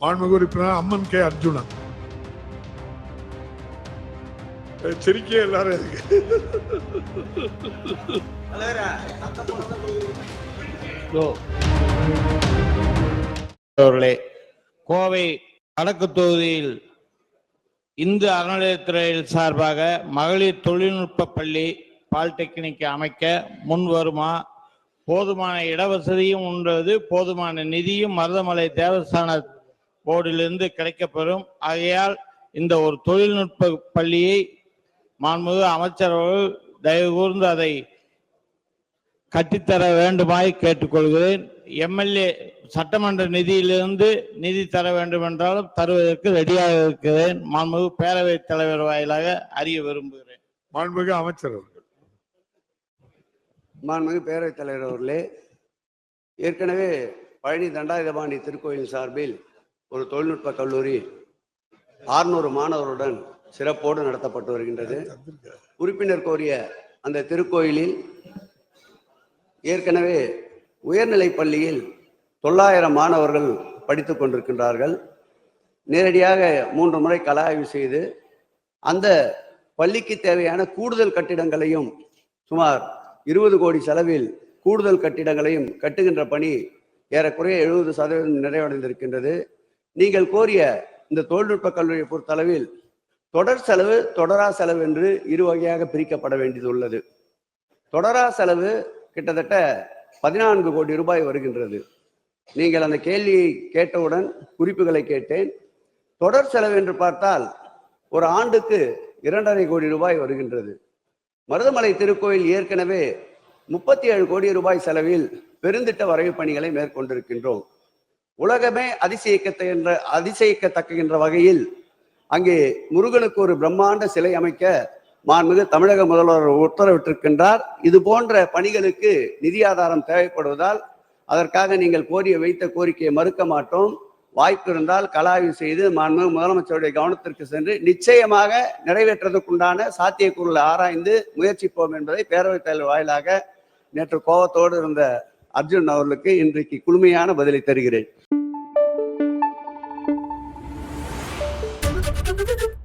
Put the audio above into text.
மாண்புமிகு உறுப்பினர் அம்மன் கே அர்ஜுனன் சிரிக்க சிரிக்கே எல்லாரும் இருக்கு அவர்களே கோவை வடக்கு தொகுதியில் இந்து அறநிலையத்துறையில் சார்பாக மகளிர் தொழில்நுட்ப பள்ளி பாலிடெக்னிக் அமைக்க முன் வருமா? போதுமான இடவசதியும் உண்டது போதுமான நிதியும் மருதமலை தேவஸ்தான போர்டிலிருந்து கிடைக்கப்பெறும். ஆகையால் இந்த ஒரு தொழில்நுட்ப பள்ளியை மாண்புமிகு அமைச்சர் அவர்கள் தயவு கூர்ந்து அதை கட்டித்தர வேண்டுமாய் கேட்டுக்கொள்கிறேன். எம்எல்ஏ சட்டமன்ற நிதியிலிருந்து நிதி தர வேண்டும் என்றாலும் தருவதற்கு ரெடியாக இருக்கிறேன். மாண்புமிகு பேரவைத் தலைவர் வாயிலாக அறிய விரும்புகிறேன். மாண்புமிகு அமைச்சர் அவர்கள். மாண்புமிகு பேரவைத் தலைவர் அவர்களே ஏற்கனவே பழனி தண்டாயுதபாணி திருக்கோயில் சார்பில் ஒரு தொழில்நுட்ப கல்லூரி ஆறுநூறு மாணவருடன் சிறப்போடு நடத்தப்பட்டு வருகின்றது. உறுப்பினர் கோரிய அந்த திருக்கோயிலில் ஏற்கனவே உயர்நிலை பள்ளியில் தொள்ளாயிரம் மாணவர்கள் படித்து கொண்டிருக்கின்றார்கள். நேரடியாக மூன்று முறை கல ஆய்வு செய்து அந்த பள்ளிக்கு தேவையான கூடுதல் கட்டிடங்களையும் சுமார் இருபது கோடி செலவில் கூடுதல் கட்டிடங்களையும் கட்டுகின்ற பணி ஏறக்குறைய எழுபது சதவீதம் நிறைவடைந்திருக்கின்றது. நீங்கள் கோரிய இந்த தொழில்நுட்ப கல்லூரியை பொறுத்தளவில் தொடர் செலவு தொடரா செலவு என்று இரு வகையாக பிரிக்கப்பட வேண்டியது உள்ளது. தொடரா செலவு கிட்டத்தட்ட பதினான்கு கோடி ரூபாய் வருகின்றது. நீங்கள் அந்த கேள்வியை கேட்டவுடன் குறிப்புகளை கேட்டேன். தொடர் செலவு என்று பார்த்தால் ஒரு ஆண்டுக்கு இரண்டரை கோடி ரூபாய் வருகின்றது. மருதமலை திருக்கோயில் ஏற்கனவே முப்பத்தி ஏழு கோடி ரூபாய் செலவில் பெருந்திட்ட வரைவு பணிகளை மேற்கொண்டிருக்கின்றோம். உலகமே அதிசயக்கத்தை என்ற அதிசயிக்கத்தக்க வகையில் அங்கே முருகனுக்கு ஒரு பிரம்மாண்ட சிலை அமைக்க மாண்புமிகு தமிழக முதல்வர் உத்தரவிட்டிருக்கின்றார். இது போன்ற பணிகளுக்கு நிதி ஆதாரம் தேவைப்படுவதால் அதற்காக நீங்கள் கோரிய வைத்த கோரிக்கையை மறுக்க மாட்டோம். வாய்ப்பு இருந்தால் கலாய்வு செய்து மாண்புமிகு முதலமைச்சருடைய கவனத்திற்கு சென்று நிச்சயமாக நிறைவேற்றுவதற்குண்டான சாத்தியக்கூறுகளை ஆராய்ந்து முயற்சிப்போம் என்பதை பேரவைத் தலைவர் வாயிலாக நேற்று கோபத்தோடு இருந்த அர்ஜுன் அவர்களுக்கு இன்றைக்கு குழுமையான பதிலை தருகிறேன். Thank you.